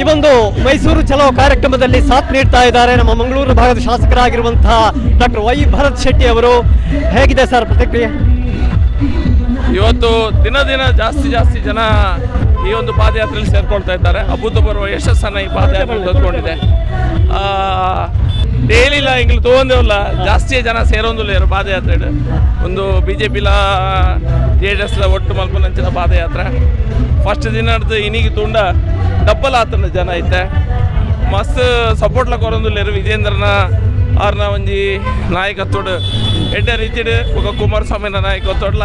ಈ ಒಂದು ಮೈಸೂರು ಚಲೋ ಕಾರ್ಯಕ್ರಮದಲ್ಲಿ ಸಾಥ್ ನೀಡ್ತಾ ಇದ್ದಾರೆ ನಮ್ಮ ಮಂಗಳೂರು ಭಾಗದ ಶಾಸಕರಾಗಿರುವಂತಹ ಡಾಕ್ಟರ್ ವೈ ಭರತ್ ಶೆಟ್ಟಿ ಅವರು. ಹೇಗಿದೆ ಸರ್ ಪ್ರತಿಕ್ರಿಯೆ? ಇವತ್ತು ದಿನ ದಿನ ಜಾಸ್ತಿ ಜಾಸ್ತಿ ಜನ ಈ ಒಂದು ಪಾದಯಾತ್ರೆಯಲ್ಲಿ ಸೇರ್ಕೊಳ್ತಾ ಇದ್ದಾರೆ. ಅಭೂತಪೂರ್ವ ಯಶಸ್ಸನ್ನು ಈ ಪಾದಯಾತ್ರೆ ತಂದುಕೊಂಡಿದೆ. ಡೈಲಿ ಹಿಂಗೆ ತೊಗೊಂಡೇವಲ್ಲ ಜಾಸ್ತಿ ಜನ ಸೇರೊಂದಿಲ್ಲ ಪಾದಯಾತ್ರೆ ಒಂದು ಬಿ ಜೆ ಪಿಲ ಜೆ ಡಿ ಎಸ್ ಒಟ್ಟು ಮಲ್ಪನಂಚಿನ ಪಾದಯಾತ್ರೆ. ಫಸ್ಟ್ ದಿನ ಹಿಡ್ದು ಇನಿಗೆ ತುಂಡ ಡಬ್ಬಲ್ ಆತನ ಜನ ಐತೆ. ಮಸ್ತ್ ಸಪೋರ್ಟ್ಲ ಕೊರೊಂದುಲ್ಲೇರು ವಿಜೇಂದ್ರನ ಅವ್ರನ್ನ ಒಂಜಿ ನಾಯಕತ್ವಡ್ ಎಡ್ಡ ರೀತಿಡ್ ಒಬ್ಬ ಕುಮಾರಸ್ವಾಮಿನ ನಾಯಕತ್ವಡ್ಲ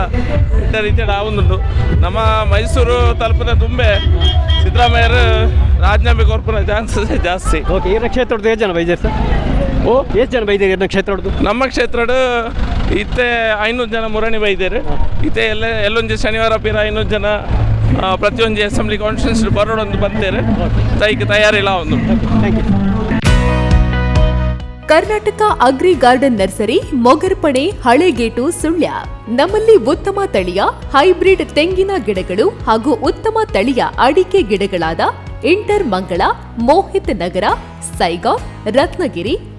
ಎಡ್ಡ ರೀತಿಡ್ ಆವೊಂದುಂಡು ನಮ್ಮ ಮೈಸೂರು ತಲುಪಿನ ತುಂಬೆ ಸಿದ್ದರಾಮಯ್ಯರು ರಾಜೀನಾಮೆ ಕೊರ್ಪಿನ ಚಾನ್ಸಸ್ ಜಾಸ್ತಿ. ಓಕೆ ಈ ಕ್ಷೇತ್ರದ್ದು ಎಷ್ಟು ಜನ ಬೈದೇರಿ ಸರ್ ಓ? ಎಷ್ಟು ಜನ ಬೈದೇರಿ ಇದನ್ನ ಕ್ಷೇತ್ರದ್ದು? ನಮ್ಮ ಕ್ಷೇತ್ರಡು ಇತ್ತೆ ಐನೂರು ಜನ ಮುರಣಿ ಬೈದೇರು ಇತ್ತೆ ಎಲ್ಲ ಎಲ್ಲೊಂದು ಶನಿವಾರ ಪೀರ ಐನೂರು ಜನ ಪ್ರತಿಯೊಂದು ಅಸೆಂಬ್ಲಿ ಕಾನ್ಸ್ಟಿಟ್ಯೂನ್ಸಿ ಬರೋಡೊಂದು ಬರ್ತೇನೆ ತೈಕ್ ತಯಾರಿಲ್ಲ ಒಂದು. Karnataka agri garden nursery Mogarpane Halegate, Sullia. ನಮ್ಮಲ್ಲಿ ಉತ್ತಮ ತಳಿಯ, ಹೈಬ್ರಿಡ್ ತೆಂಗಿನ ಗಿಡಗಳು ಹಾಗೂ ಉತ್ತಮ ತಳಿಯ ಅಡಿಕೆ ಗಿಡಗಳಾದ ಇಂಟರ್ ಮಂಗಳ, ಮೋಹಿತ್ ನಗರ ಸೈಗಾಂವ್ ರತ್ನಗಿರಿ